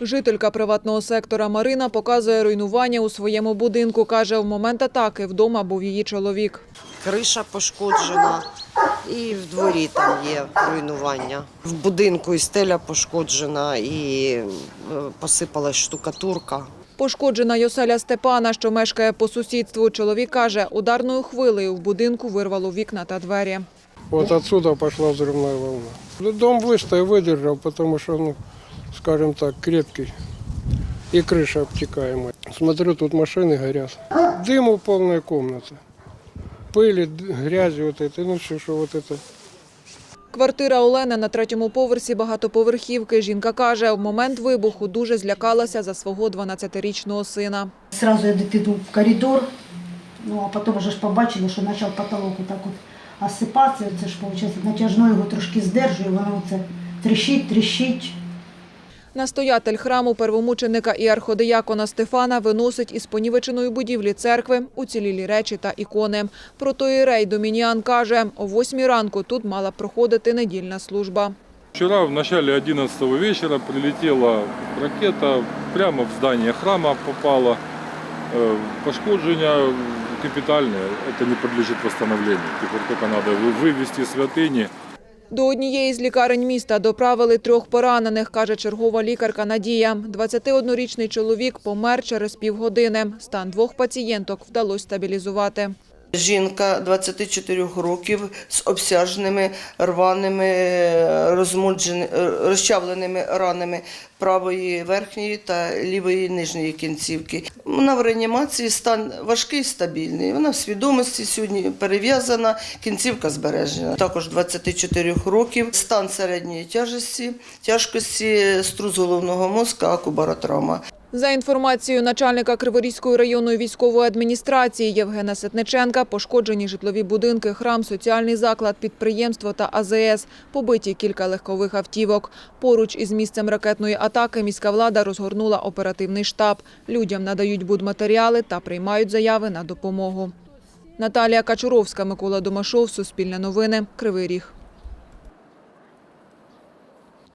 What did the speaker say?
Жителька приватного сектора Марина показує руйнування у своєму будинку. Каже, в момент атаки вдома був її чоловік. Криша пошкоджена і в дворі там є руйнування. В будинку і стеля пошкоджена, і е, посипалась штукатурка. Пошкоджена й оселя Степана, що мешкає по сусідству. Чоловік каже, ударною хвилею в будинку вирвало вікна та двері. Вот отсюда пошла взрывная волна. Ну, Дом выстоял, выдержал, потому что, ну, скажем так, крепкий. И крыша обтекаемая. Смотрю, тут машины горят. Дыму полная комната. Пыли, д- грязи вот этой, ну все, что вот это. Квартира Олени на третьому поверсі багатоповерхівки. Жінка каже, в момент вибуху дуже злякалася за свого 12-річного сина. Сразу я дитину в коридор, ну а потім вже ж побачила, що почав потолок так от осипатися. Це ж виходить, натяжно його трошки здержує, воно це тріщить, тріщить. Настоятель храму первомученика і арходиякона Стефана виносить із понівеченої будівлі церкви уцілілі речі та ікони. Протоїрей Домініан каже, о восьмій ранку тут мала проходити недільна служба. Вчера в начале 11 вечера прилетела ракета, прямо в здание храма попала. Э, Пошкодження капітальне, это не подлежит восстановлению. Теперь только надо вы- вывести святыни. До однієї з лікарень міста доправили трьох поранених, каже чергова лікарка Надія. 21-річний чоловік помер через півгодини. Стан двох пацієнток вдалося стабілізувати. Жінка 24 років з обсяжними рваними, розчавленими ранами правої верхньої та лівої нижньої кінцівки. Вона в реанімації стан важкий, стабільний. Вона в свідомості сьогодні перев'язана, кінцівка збережена. Також 24 років, стан середньої тяжесті, тяжкості струс головного мозка, акубаротравма. За інформацією начальника Криворізької районної військової адміністрації Євгена Сетниченка, пошкоджені житлові будинки, храм, соціальний заклад, підприємство та АЗС, побиті кілька легкових автівок. Поруч із місцем ракетної атаки міська влада розгорнула оперативний штаб. Людям надають будматеріали та приймають заяви на допомогу. Наталія Качуровська, Микола Домашов, Суспільне новини, Кривий Ріг.